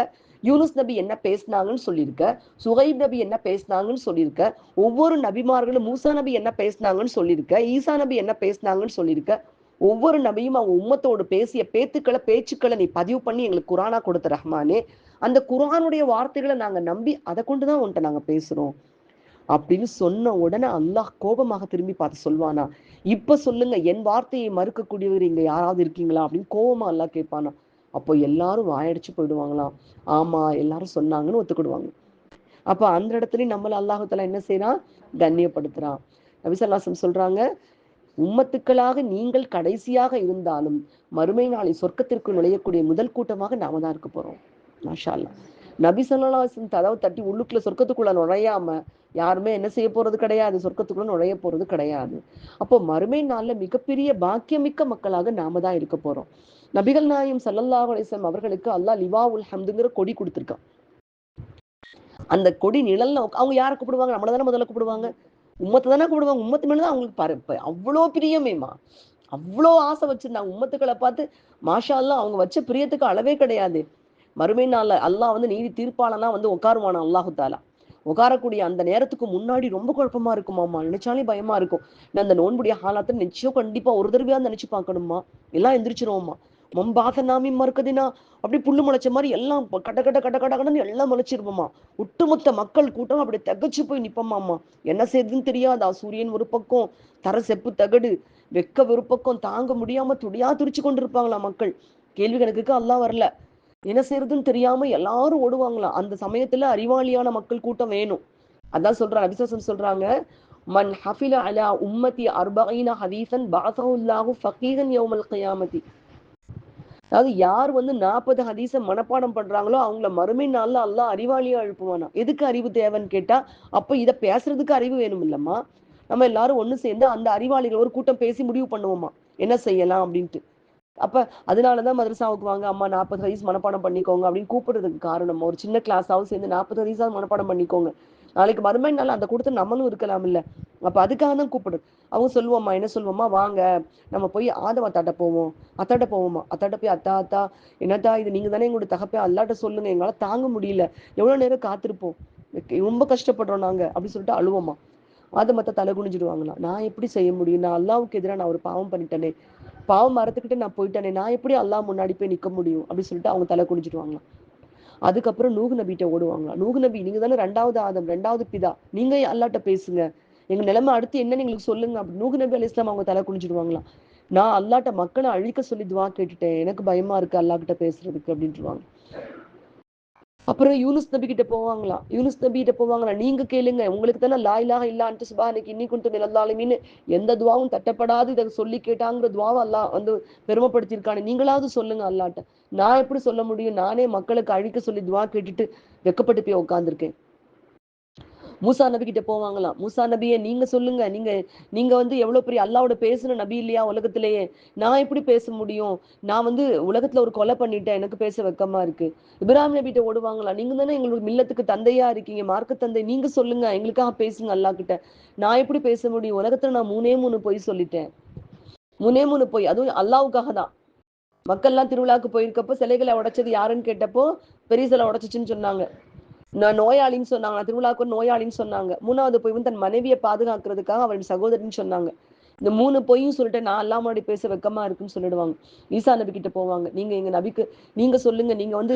யூனுஸ் நபி என்ன பேசினாங்கன்னு சொல்லியிருக்க சுகைப் நபி என்ன பேசினாங்கன்னு சொல்லியிருக்க ஒவ்வொரு நபிமார்களும் மூசா நபி என்ன பேசினாங்கன்னு சொல்லியிருக்க ஈசா நபி என்ன பேசினாங்கன்னு சொல்லியிருக்க ஒவ்வொரு நபியும் அவங்க உம்மத்தோடு பேசிய பேத்துக்களை பேச்சுக்களை நீ பதிவு பண்ணி எங்களுக்கு குரானா கொடுத்த ரஹ்மானே அந்த குரானுடைய வார்த்தைகளை நாங்க நம்பி அதை கொண்டுதான் உன்கிட்ட நாங்க பேசுறோம். அப்படின்னு சொன்ன உடனே அல்லாஹ் கோபமாக திரும்பி பார்த்து சொல்வானா இப்ப சொல்லுங்க என் வார்த்தையை மறுக்கக்கூடியவர் இங்க யாராவது இருக்கீங்களா அப்படின்னு கோபமா அல்லாஹ் கேட்பானா அப்போ எல்லாரும் வாயடிச்சு போயிடுவாங்களாம். ஆமா எல்லாரும் சொன்னாங்கன்னு ஒத்துக்கிடுவாங்க. அப்ப அந்த இடத்துலயும் நம்மள அல்லாஹால என்ன செய்யறான் கண்ணியப்படுத்துறான். நபிசல்லாசம் சொல்றாங்க உம்மத்துக்களாக நீங்கள் கடைசியாக இருந்தாலும் மறுமை நாளை சொர்க்கத்திற்கு நுழையக்கூடிய முதல் கூட்டமாக நாம தான் இருக்க போறோம். மாஷா அல்லாஹ் நபி சொல்லாசன் தடவை தட்டி உள்ளுக்குள்ள சொர்க்கத்துக்குள்ள நுழையாம யாருமே என்ன செய்ய போறது கிடையாது. சொர்க்கத்துக்குள்ள நுழைய போறது கிடையாது. அப்போ மறுமை நாள்ல மிகப்பெரிய பாக்கியமிக்க மக்களாக நாம தான் இருக்க போறோம். நபிகள் நாயம் சல்லல்லாஹு அவர்களுக்கு அல்லாஹ் லிவா உல் ஹம்துங்கிற கொடி கொடுத்துருக்கான். அந்த கொடி நிழல்ல அவங்க யாரை கூப்பிடுவாங்க? நம்மள தானே முதல்ல கூப்பிடுவாங்க. உம்மத்தை தானே கூப்பிடுவாங்க. உம்மத்து மேலதான் அவங்களுக்கு பாரு இப்ப அவ்வளோ பிரியமேமா அவ்வளோ ஆசை வச்சிருந்தாங்க உம்மத்துக்களை பார்த்து. மாஷா அல்லாஹ் அவங்க வச்ச பிரியத்துக்கு அளவே கிடையாது. மறுமை நாள்ல அல்லாஹ் வந்து நீதி தீர்ப்பாளனா வந்து உட்காருவானா அல்லாஹு தாலா. உட்காரக்கூடிய அந்த நேரத்துக்கு முன்னாடி ரொம்ப குழப்பமா இருக்குமாம்மா. நினைச்சாலே பயமா இருக்கும். நான் அந்த நோன்புடைய ஹாலாத்தை நிச்சயம் கண்டிப்பா ஒரு தடவையா நினைச்சு பார்க்கணுமா எல்லாம் எந்திரிச்சிருவோமா மம்பாத நாமி மறுக்கதினா அப்படி புல்லு முளைச்ச மாதிரி எல்லாம் கட கட கட கட கடன்னு எல்லாம் முளைச்சிருப்போமா ஒட்டுமொத்த மக்கள் கூட்டம் அப்படி தகச்சு போய் நிப்போமாமா என்ன செய்யுதுன்னு தெரியாதா? சூரியன் ஒரு பக்கம் தர செப்பு தகடு வெக்க ஒரு பக்கம் தாங்க முடியாம துடியா துடிச்சு கொண்டிருப்பாங்களா மக்கள்? கேள்வி கணக்குக்கு எல்லாம் வரல. என்ன செய்யறதுன்னு தெரியாம எல்லாரும் ஓடுவாங்களாம் அந்த சமயத்துல அறிவாளியான மக்கள் கூட்டம் வேணும். அதான் சொல்றாங்க அபிசாசம் சொல்றாங்க மன் ஹஃபில அலா உம்மதி அர்பஈன ஹதீசன் பாசவுல்லாஹு ஃபகீகன் யௌமல் கயாமதி. அதாவது யார் வந்து நாற்பது ஹதீஸை மனப்பாடம் பண்றாங்களோ அவங்கள மறுமை நாள்ல அல்லா அறிவாளியா எழுப்புவானா எதுக்கு அறிவு தேவைன்னு கேட்டா அப்ப இதை பேசுறதுக்கு அறிவு வேணும் இல்லம்மா. நம்ம எல்லாரும் ஒண்ணு சேர்ந்து அந்த அறிவாளிகள் ஒரு கூட்டம் பேசி முடிவு பண்ணுவோமா. என்ன செய்யலாம் அப்படின்ட்டு. அப்ப அதனாலதான் மதரசாவுக்கு வாங்க அம்மா நாற்பது ஹதீஸ் மனப்பாடம் பண்ணிக்கோங்க அப்படின்னு கூப்பிடுறதுக்கு காரணம். ஒரு சின்ன கிளாஸாவும் சேர்ந்து நாற்பது ஹதீஸாவது மனப்பாடம் பண்ணிக்கோங்க. நாளைக்கு மறுமை நாள் அந்த கொடுத்து நம்மளும் இருக்கலாம் இல்லை. அப்போ அதுக்காக தான் கூப்பிடு அவங்க சொல்லுவோம்மா என்ன சொல்லுவோம்மா? வாங்க நம்ம போய் ஆதவ அத்தாட்ட போவோம். அத்தாட்ட போவோமா அத்தாட்ட போய் அத்தா அத்தா என்னத்தா இது? நீங்க தானே எங்களோட தகப்பே. அல்லாட்ட சொல்லுங்க. எங்களால தாங்க முடியல. எவ்வளவு நேரம் காத்திருப்போம்? ரொம்ப கஷ்டப்படுறோம் நாங்க. அப்படின்னு சொல்லிட்டு அழுவோமா அதை மத்த தலை குனிஞ்சிடுவாங்களாம். நான் எப்படி செய்ய முடியும்? நான் அல்லாவுக்கு எதிராக நான் ஒரு பாவம் பண்ணிட்டேனே. பாவம் மறத்துக்கிட்டு நான் போயிட்டேனே நான் எப்படி அல்லா முன்னாடி போய் நிக்க முடியும்? அப்படின்னு சொல்லிட்டு அவங்க தலை குனிஞ்சிடுவாங்களாம். அதுக்கப்புறம் நூகு நபிகிட்ட ஓடுவாங்களாம். நூகு நபி நீங்க தானே ரெண்டாவது ஆதம் ரெண்டாவது பிதா. நீங்க அல்லாட்ட பேசுங்க? எங்க நிலைமை அடுத்து என்னன்னு எங்களுக்கு சொல்லுங்க அப்படி. நூகு நபி அலி இஸ்லாம் அவங்க தலை குனிஞ்சிடுவாங்களாம். நான் அல்லாட்ட மக்களை அழிக்க சொல்லி துவா கேட்டுட்டேன். எனக்கு பயமா இருக்கு அல்லா கிட்ட பேசுறதுக்கு அப்படின்ட்டுருவாங்க. அப்புறம் யூனுஸ் நபி கிட்ட போவாங்களா? யூனுஸ் நபி கிட்ட போவாங்களா? நீங்க கேளுங்க. உங்களுக்கு தானே லா இலாஹ இல்லான்ட்டு அன்னைக்கு இன்னி கொண்டு நிலந்தாலுமின்னு எந்த துவாவும் தட்டப்படாது. இதை சொல்லி கேட்டாங்கிற துவாவை அல்லா வந்து பெருமைப்படுத்தியிருக்கானே. நீங்களாவது சொல்லுங்க அல்லாட்ட. நான் எப்படி சொல்ல முடியும்? நானே மக்களுக்கு அழிக்க சொல்லி துவா கேட்டுட்டு வெக்கப்பட்டு போய் உட்காந்துருக்கேன் மூசா நபி கிட்ட போவாங்களாம். மூசா நபியை நீங்க சொல்லுங்க. நீங்க நீங்க வந்து எவ்வளவு பெரிய அல்லாவோட பேசுன நபி இல்லையா உலகத்திலேயே? நான் எப்படி பேச முடியும்? நான் வந்து உலகத்துல ஒரு கொலை பண்ணிட்டேன். எனக்கு பேச வெக்கமா இருக்கு. இப்ராஹிம் நபிட்ட ஓடுவாங்களா? நீங்க தானே எங்களுக்கு மில்லத்துக்கு தந்தையா இருக்கீங்க. மார்க்க தந்தை நீங்க சொல்லுங்க. எங்களுக்காக பேசுங்க அல்லா கிட்ட நான் எப்படி பேச முடியும்? உலகத்துல நான் மூணே மூணு பொய் சொல்லிட்டேன். மூணே மூணு பொய். அதுவும் அல்லாவுக்காக தான். மக்கள்லாம் திருவிழாக்கு போயிருக்கப்போ சிலைகளை உடைச்சது யாருன்னு கேட்டப்போ பெரிய சிலை உடைச்சிச்சுன்னு சொன்னாங்க. நான் நோயாளின்னு சொன்னாங்க. நான் திருவிழாவுக்கு ஒரு நோயாளின்னு சொன்னாங்க. மூணாவது பொய் வந்து தன் மனைவியை பாதுகாக்கிறதுக்காக அவரின் சகோதரின்னு சொன்னாங்க. இந்த மூணு பொய்யும் சொல்லிட்டு நான் அல்லா முன்னாடி பேச வெக்கமா இருக்குன்னு சொல்லிடுவாங்க. ஈசா நபி கிட்ட போவாங்க. நீங்க எங்க நபிக்கு நீங்க சொல்லுங்க. நீங்க வந்து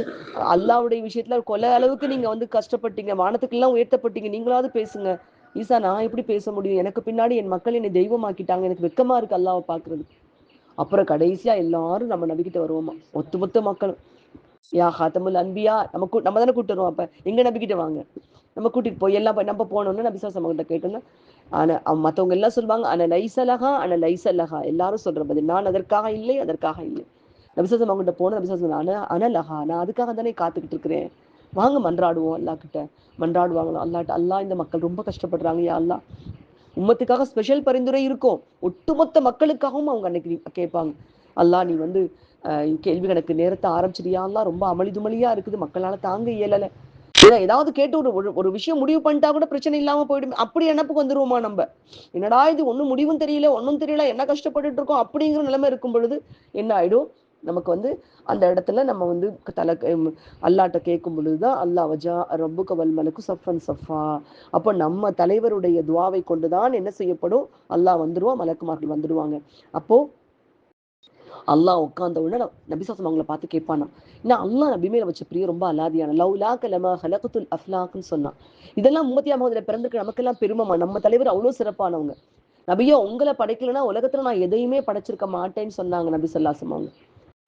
அல்லாவுடைய விஷயத்துல கொலை அளவுக்கு நீங்க வந்து கஷ்டப்பட்டீங்க. வானத்துக்கு எல்லாம் உயர்த்தப்பட்டீங்க. நீங்களாவது பேசுங்க. ஈசா நான் எப்படி பேச முடியும்? எனக்கு பின்னாடி என் மக்கள் என்னை தெய்வமாக்கிட்டாங்க. எனக்கு வெக்கமா இருக்கு அல்லாவை பாக்குறது அப்புறம் கடைசியா எல்லாரும் நம்ம நபிக்கிட்ட வருவோமா? ஒத்து மொத்த மக்களும். யா ஹாத்தமுல் அன்பியா நம்ம கூ- நம்ம தானே கூட்டு வருவோம். அப்ப எங்க நம்பிக்கிட்ட வாங்க. நம்ம கூட்டிட்டு போய் எல்லாம் போய் நம்ம போனோம்னு நபி சாசம் கிட்ட கேட்டோம்னா ஆனால் அவ- மத்தவங்க எல்லாம் சொல்லுவாங்க ஆனால் லைசலகா ஆனால் லைசலகா எல்லாரும் சொல்ற பதில் நான் அதற்காக இல்லை அதற்காக இல்லை. நபிசாசம் அவங்ககிட்ட போன நபிசாசம் அன அனலகா நான் அதுக்காக தானே காத்துக்கிட்டு இருக்கிறேன். வாங்க மன்றாடுவோம் அல்லா கிட்ட மன்றாடுவாங்களோ? அல்லாட்ட அல்லாஹ் இந்த மக்கள் ரொம்ப கஷ்டப்படுறாங்க யா அல்லாஹ். உம்மத்துக்காக ஸ்பெஷல் பரிந்துரை இருக்கும். ஒட்டுமொத்த மக்களுக்காகவும் அவங்க அன்னைக்கு கேட்பாங்க. அல்லாஹ் நீ வந்து கேள்வி கணக்கு நேரத்தை ஆரம்பிச்சிடியா ரொம்ப அமளிதுமளியா இருக்குது மக்களால தாங்க இயலல. ஏன்னா ஏதாவது கேட்டு ஒரு ஒரு- ஒரு விஷயம் முடிவு பண்ணிட்டா கூட பிரச்சனை இல்லாம போயிடும். அப்படி நினப்புக்கு வந்துருவோமா நம்ம? என்னடா இது ஒண்ணும் முடிவும் தெரியல ஒன்றும் தெரியல என்ன கஷ்டப்பட்டுட்டு இருக்கோம் அப்படிங்கிற நிலைமை இருக்கும் பொழுது என்ன ஆயிடும்? நமக்கு வந்து அந்த இடத்துல நம்ம வந்து தலை அல்லாட்ட கேட்கும் பொழுதுதான் அல்லாஹ் வஜா ரப்புக கவல் மலக்கு சஃபன் சஃபா. அப்போ நம்ம தலைவருடைய துவாவை கொண்டுதான் என்ன செய்யப்படும்? அல்லாஹ் வந்துருவா மலக்குமார்கள் வந்துடுவாங்க அப்போ அல்லாஹ் உட்கார்ந்த உடனே நபிசாசம் அவங்கள பார்த்து கேட்பானா? நான் அல்லா நபி மேல வச்ச பிரிய ரொம்ப அலாதியான. லவ் லாக் லமா ஹலகுத்துல் அஃப்லாக்குன்னு சொன்னான். இதெல்லாம் மும்மத்தியா மகதில பிறந்திருக்க நமக்கெல்லாம் பெருமமா நம்ம தலைவர் அவ்வளவு சிறப்பானவங்க. நபியா உங்களை படைக்கலன்னா உலகத்துல நான் எதையுமே படைச்சிருக்க மாட்டேன்னு சொன்னாங்க நபி சொல்லாசம் அவங்க.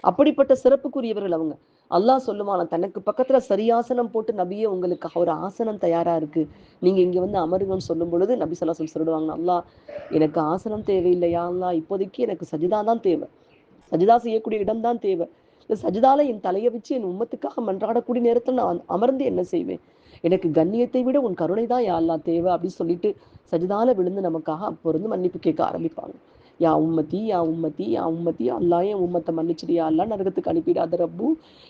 அப்படிப்பட்ட சிறப்புக்குரியவர்கள் அவங்க. அல்லாஹ் சொல்லுவானா தனக்கு பக்கத்துல சரியாசனம் போட்டு நபியே உங்களுக்கு ஒரு ஆசனம் தயாரா இருக்கு. நீங்க இங்க வந்து அமருங்கன்னு சொல்லும் பொழுது நபி சொல்லாசம் சொல்லிடுவாங்க அல்லாஹ் எனக்கு ஆசனம் தேவையில்லையா? அல்லாஹ் இப்போதைக்கு எனக்கு சஜிதா தான் தேவை. சஜிதா செய்யக்கூடிய இடம்தான் தேவை. இந்த சஜிதால என் தலையை வச்சு என் உம்மத்துக்காக மன்றாடக்கூடிய நேரத்தில் நான் அமர்ந்து என்ன செய்வேன்? எனக்கு கண்ணியத்தை விட உன் கருணை தான் யாரெல்லாம் தேவை அப்படின்னு சொல்லிட்டு சஜிதால விழுந்து நமக்காக அப்போ இருந்து மன்னிப்பு கேட்க ஆரம்பிப்பாங்க. யா உம்மத்தி யா உம்மத்தி யா உம்மத்தி அல்லாஹ் என் உம்மத்தை மன்னிச்சிடு யா அல்லாஹ் நரகத்துக்கு அனுப்பிடாத ரப்பு.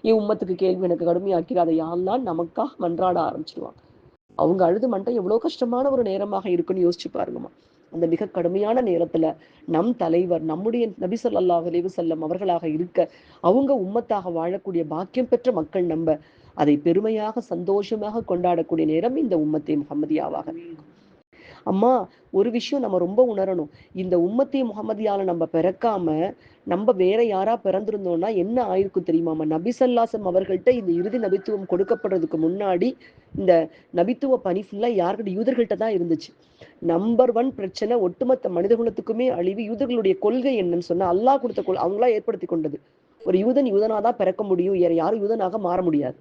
என் உம்மத்துக்கு கேள்வி எனக்கு கடுமையாக்கிறாத யாரெல்லாம் நமக்காக மன்றாட ஆரம்பிச்சிடுவாங்க. அவங்க அழுது மன்றம் எவ்வளவு கஷ்டமான ஒரு நேரமாக இருக்குன்னு யோசிச்சு பாருங்கம்மா. அந்த மிக கடுமையான நேரத்துல நம் தலைவர் நம்முடைய நபிசல் அல்லாஹ் அலைஹி செல்லம் அவர்களாக இருக்க அவங்க உம்மத்தாக வாழக்கூடிய பாக்கியம் பெற்ற மக்கள் நம்ப அதை பெருமையாக சந்தோஷமாக கொண்டாடக்கூடிய நேரம் இந்த உம்மத்தை முகமதியாவாக அம்மா ஒரு விஷயம் நம்ம ரொம்ப உணரணும். இந்த உம்மத்தி முகமதியால நம்ம பிறக்காம நம்ம வேற யாரா பிறந்திருந்தோம்னா என்ன ஆயிருக்கும் தெரியுமாமா நபிசல்லாசம் அவர்கள்ட்ட இந்த இறுதி நபித்துவம் கொடுக்கப்படுறதுக்கு முன்னாடி இந்த நபித்துவ பணி ஃபுல்லா யார்கிட்ட? யூதர்கள்ட்ட தான் இருந்துச்சு. நம்பர் ஒன் பிரச்சனை ஒட்டுமொத்த மனிதகுலத்துக்குமே அழிவு. யூதர்களுடைய கொள்கை என்னன்னு சொன்னா அல்லாஹ் கொடுத்த கொள் அவங்களா ஏற்படுத்தி கொண்டது. ஒரு யூதன் யூதனாதான் பிறக்க முடியும். வேற யாரும் யூதனாக மாற முடியாது.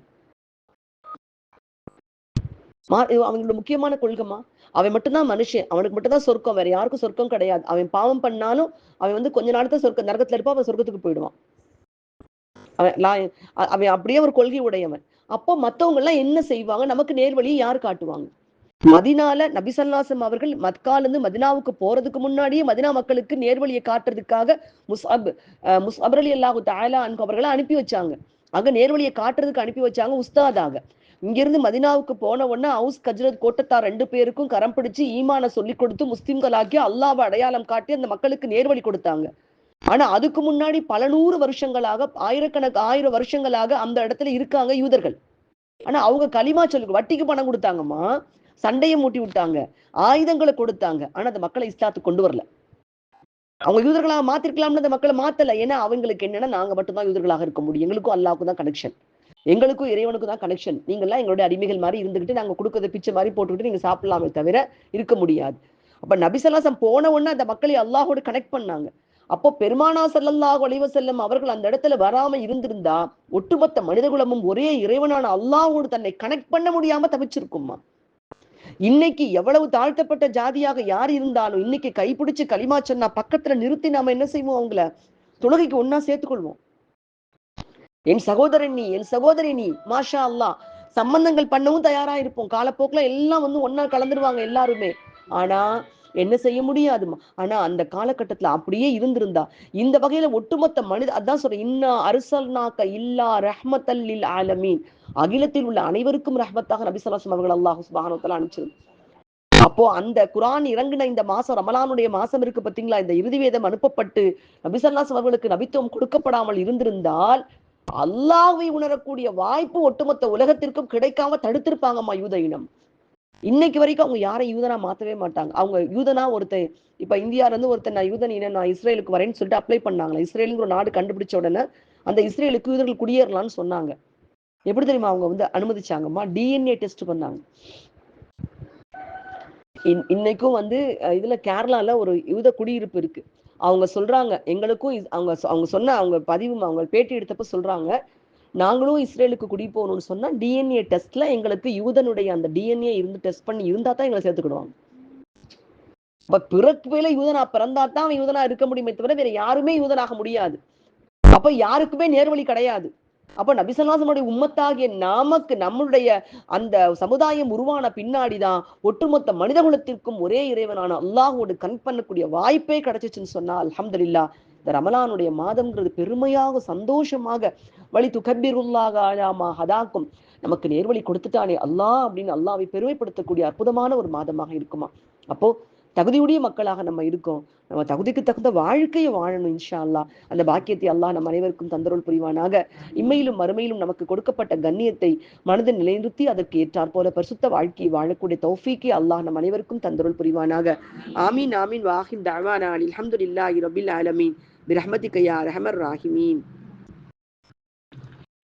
அவங்களோட முக்கியமான கொள்கைமா அவன் மட்டும்தான் மனுஷன். அவனுக்கு மட்டும்தான் சொர்க்கம். வேற யாருக்கும் சொர்க்கம் கிடையாது. அவன் பாவம் பண்ணாலும் அவன் வந்து கொஞ்ச நாள் சொர்க்க நரகத்துல இருப்பா அவன் சொர்க்கத்துக்கு போயிடுவான். அவன் அவன் அப்படியே ஒரு கொள்கை உடையவன். அப்போ மத்தவங்க எல்லாம் என்ன செய்வாங்க? நமக்கு நேர்வழியை யார் காட்டுவாங்க? மதினால நபிசல்லாசம் அவர்கள் மத்கால இருந்து மதினாவுக்கு போறதுக்கு முன்னாடியே மதினா மக்களுக்கு நேர்வழியை காட்டுறதுக்காக முஸ்அப் அஹ் முஸ்அப் அலி அல்லாஹு தாயலா அன்கு அவர்களை அனுப்பி வச்சாங்க. அங்க நேர்வழியை காட்டுறதுக்கு அனுப்பி வச்சாங்க உஸ்தாதாக. இங்கிருந்து மதினாவுக்கு போன உடனே ஹவுஸ் கஜ்ரத் கோட்டத்தார் ரெண்டு பேருக்கும் கரம் பிடிச்சு ஈமான சொல்லி கொடுத்து முஸ்லிம்களாக்கி அல்லாவை அடையாளம் காட்டி அந்த மக்களுக்கு நேர்வழி கொடுத்தாங்க. ஆனா அதுக்கு முன்னாடி பல நூறு வருஷங்களாக ஆயிரக்கணக்கு ஆயிரம் வருஷங்களாக அந்த இடத்துல இருக்காங்க யூதர்கள். ஆனா அவங்க களிமா சொல்லி வட்டிக்கு பணம் கொடுத்தாங்கம்மா. சண்டையை மூட்டி விட்டாங்க. ஆயுதங்களை கொடுத்தாங்க. ஆனா அந்த மக்களை இஸ்லாத்துக்கு கொண்டு வரல. அவங்க யூதர்களாக மாத்திருக்கலாம்னு அந்த மக்களை மாத்தல. ஏன்னா அவங்களுக்கு என்னன்னா நாங்க மட்டும்தான் யூதர்களாக இருக்க முடியும். எங்களுக்கும் அல்லாவுக்கும் தான் கனெக்ஷன் எங்களுக்கும் இறைவனுக்கும் தான் கனெக்ஷன் நீங்கள்லாம் எங்களுடைய அடிமைகள் மாதிரி இருந்துகிட்டு நாங்க கொடுக்கறத பிச்சை மாதிரி போட்டுக்கிட்டு நீங்க சாப்பிடலாமே தவிர இருக்க முடியாது. அப்ப நபிசல்லாசம் போன உடனே அந்த மக்களை அல்லாஹோடு கனெக்ட் பண்ணாங்க. அப்போ பெருமானா ஸல்லல்லாஹு ஒளிவ செல்லும் அவர்கள் அந்த இடத்துல வராம இருந்திருந்தா ஒட்டுமொத்த மனிதகுலமும் ஒரே இறைவனான அல்லாஹோடு தன்னை கனெக்ட் பண்ண முடியாம தவிச்சிருக்குமா இன்னைக்கு எவ்வளவு தாழ்த்தப்பட்ட ஜாதியாக யார் இருந்தாலும் இன்னைக்கு கைப்பிடிச்சு களிமா சொன்னா பக்கத்துல நிறுத்தி நாம என்ன செய்வோம் அவங்கள? தொழுகைக்கு ஒன்னா சேர்த்துக்கொள்வோம். என் சகோதரன் நீ என் சகோதரி நீ மாஷா அல்லாஹ் சம்பந்தங்கள் பண்ணவும் தயாரா இருப்போம் காலப்போக்குல எல்லாம் வந்து ஒன்னா கலந்துருவாங்க எல்லாருமே. ஆனா என்ன செய்ய முடியாதுமா ஆனா அந்த காலகட்டத்துல அப்படியே இருந்திருந்தா இந்த வகையில ஒட்டுமொத்த மனித அதான் சொல்றேன் இன்னா அரிசல்னாக்க இல்லா ரஹ்மத்தல்லில் ஆலமீன். அகிலத்தில் உள்ள அனைவருக்கும் ரஹ்மத்தாக நபி ஸல்லல்லாஹு அவர்கள் அல்லாஹ் சுப்ஹானஹு அனுப்பிச்சிருந்தோம் அப்போ அந்த குரான் இறங்கின இந்த மாசம் ரமலானுடைய மாசம் இருக்கு பாத்தீங்களா? இந்த இறுதி வேதம் அனுப்பப்பட்டு நபிசல்லாஸ் அவர்களுக்கு நபித்துவம் கொடுக்கப்படாமல் இருந்திருந்தால் அல்லாவை உணரக்கூடிய வாய்ப்பு ஒட்டுமொத்த உலகத்திற்கும் கிடைக்காம தடுத்திருப்பாங்கம்மா யூத இனம். இன்னைக்கு வரைக்கும் அவங்க யாரையும் யூதனா மாத்தவே மாட்டாங்க. அவங்க யூதனா ஒருத்தன் இப்ப இந்தியால இருந்து ஒருத்தன் நான் யூதன் இனம் நான் இஸ்ரேலுக்கு வரேன்னு சொல்லிட்டு அப்ளை பண்ணாங்களா? இஸ்ரேலுங்கிற ஒரு நாடு கண்டுபிடிச்ச உடனே அந்த இஸ்ரேலுக்கு யூதர்கள் குடியேறலாம்னு சொன்னாங்க. எப்படி தெரியுமா? அவங்க வந்து அனுமதிச்சாங்கம்மா. டிஎன்ஏ டெஸ்ட் பண்ணாங்க. இன்- இன்னைக்கும் வந்து இதுல கேரளால ஒரு யூத குடியிருப்பு இருக்கு. அவங்க சொல்றாங்க எங்களுக்கும் இஸ்- அவங்க அவங்க சொன்ன அவங்க பதிவு அவங்க பேட்டி எடுத்தப்ப சொல்றாங்க நாங்களும் இஸ்ரேலுக்கு குடி போகணும்னு சொன்னா டிஎன்ஏ டெஸ்ட்ல எங்களுக்கு யூதனுடைய அந்த டிஎன்ஏ இருந்து டெஸ்ட் பண்ணி இருந்தா தான் எங்களை சேர்த்துக்கிடுவாங்க. அப்ப பிறப்புல யூதனா பிறந்தா தான் அவன் யூதனா இருக்க முடியுமே தவிர வேற யாருமே யூதனாக முடியாது. அப்ப யாருக்குமே நேர்வழி கிடையாது. அப்ப நபிசல்லாசனுடைய உம்மத்தாகிய நமக்கு நம்மளுடைய அந்த சமுதாயம் உருவான பின்னாடிதான் ஒட்டுமொத்த மனிதகுலத்திற்கும் ஒரே இறைவனான அல்லாஹோடு கண் பண்ணக்கூடிய வாய்ப்பே கிடைச்சிச்சுன்னு சொன்னா அலமதுல்லா இந்த ரமலானுடைய மாதம்ங்கிறது பெருமையாக சந்தோஷமாக வழி துகப்பிருல்லாக ஹதாக்கும் நமக்கு நேர்வழி கொடுத்துட்டானே அல்லாஹ் அப்படின்னு அல்லாவை பெருமைப்படுத்தக்கூடிய அற்புதமான ஒரு மாதமாக இருக்குமா? அப்போ தகுதியுடைய மக்களாக நம்ம இருக்கோம். நம்ம தகுதிக்கு தகுந்த வாழ்க்கையை வாழணும் இன்ஷா அல்லா அந்த பாக்கியத்தை அல்லாஹ் நம் அனைவருக்கும் தந்தருள் புரிவானாக. இம்மையிலும் மறுமையிலும் நமக்கு கொடுக்கப்பட்ட கண்ணியத்தை மனதில் நிலைநிறுத்தி அதற்கு ஏற்றார் போல பரிசுத்த வாழ்க்கையை வாழக்கூடிய தௌஃபீக்கை அல்லாஹ் நம் அனைவருக்கும் தந்தருள் புரிவானாக. ஆமீன் ஆமீன். வாஹிம் தாவானா அலி அல்ஹம்துலில்லாஹி ரபில் ஆலமீன். பிரஹ்மதிக யா ரஹமர் ராஹிமீன்.